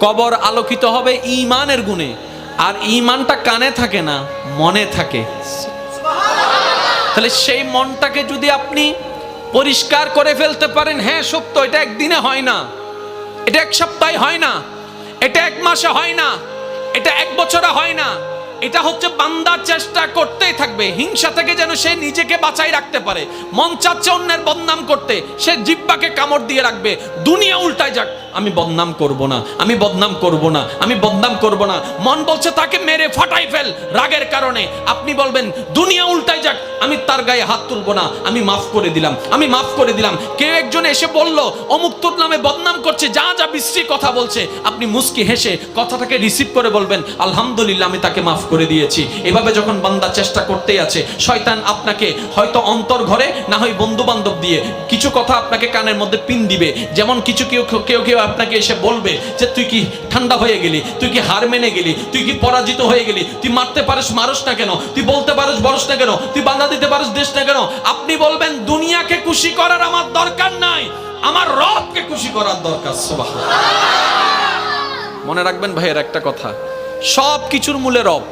কবর আলোকিত হবে ইমানের গুণে। আর ইমানটা কানে থাকে না, মনে থাকে। তাহলে সেই মনটাকে যদি আপনি পরিষ্কার করে ফেলতে পারেন হ্যাঁ সত্য, এটা একদিনে হয় না। এটা এক সপ্তাহে হয় না। এটা এক মাসে হয় না। এটা এক বছরে হয় না। এটা হচ্ছে বান্দার চেষ্টা করতেই থাকবে। হিংসা থেকে যেন সে নিজেকে বাঁচাই রাখতে পারে। মন চাচ্ছে অন্যের বদনাম করতে। সে জিব্বাকে কামড় দিয়ে রাখবে। দুনিয়া উল্টায় যাক। আমি বদনাম করব না, আমি বদনাম করব না, আমি বদনাম করব না। মন বলছে তাকে মেরে ফাটাই ফেল, রাগের কারণে। আপনি বলবেন, দুনিয়া উল্টায় যাক, আমি তার গায়ে হাত তুলবো না, আমি মাফ করে দিলাম, আমি মাফ করে দিলাম। কেউ একজন এসে বলল, অমুক তোর নামে বদনাম করছে, যা যা বিশ্রী কথা বলছে। আপনি মুস্কি হেসে কথাটাকে রিসিভ করে বলবেন, আলহামদুলিল্লাহ, আমি তাকে মাফ করে দিয়েছি। এভাবে যখন বান্দা চেষ্টা করতেই আছে, শয়তান আপনাকে হয়তো অন্তর ঘরে, না হয় বন্ধু বান্ধব দিয়ে কিছু কথা আপনাকে কানের মধ্যে পিন দিবে। যেমন কিছু কেউ কেউ কেউ আপনাকে এসে বলবে যে তুই কি ঠান্ডা হয়ে গেলি, তুই কি হার মেনে গেলি, তুই কি পরাজিত হয়ে গেলি, তুই মারতে পারিস, মারস না কেন, তুই বলতে পারিস বরস না কেন, তুই বাধা দিতে পারিস দেশ না কেন, আপনি বলবেন দুনিয়াকে খুশি করার আমার দরকার নাই, আমার রবকে খুশি করার দরকার মনে রাখবেন ভাইয়ের একটা কথা, সব কিছুর মূলে রব।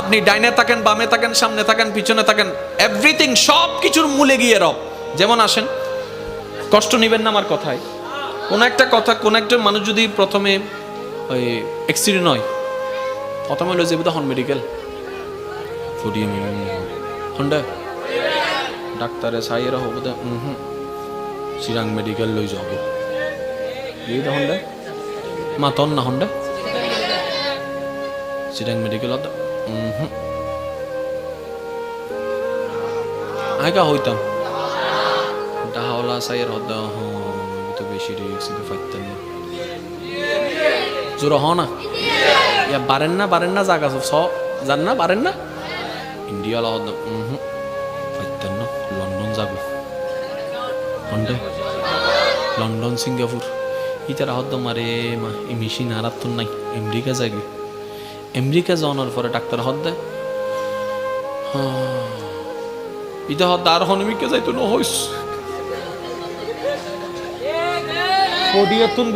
আপনি ডাইনে থাকেন, বামে থাকেন, সামনে থাকেন, পিছনে থাকেন এভরিথিং সব কিছুর মূলে গিয়ে রব। যেমন আসেন কষ্ট নেবেন না আমার কথায়। কোন একটা কথা, কোন একটা মানুষ যদি প্রথমে ওই অ্যাক্সিডেন্ট হয় প্রথমে হলো যে হন মেডিকেল হন্ডা ডাক্তারে সাইয়েরা হব হুম। চিরাং মেডিকেল লই যাব। এই দা হন্ডা মা তন না হন্ডা চিরাং মেডিকেল হুম। আইগা হইতাম। হ্যাঁ না। জোর হ না। ইয়া বারেন না বারেন না, জাগা স, জান না, বারেন না। ইন্ডিয়া লা হদ হুম পারতেন না, লন্ডন যাব হন্ডে লন্ডন, সিঙ্গাপুর। ইতারা হদ মারে, মা, এই মেশিন নাই, আমেরিকা যাগে আমেরিকা যাওয়ার পরে ডাক্তার হদ দেয় ইতা হদ আর হনমিকে যাইতো না, হইস। പൊതിയത്തും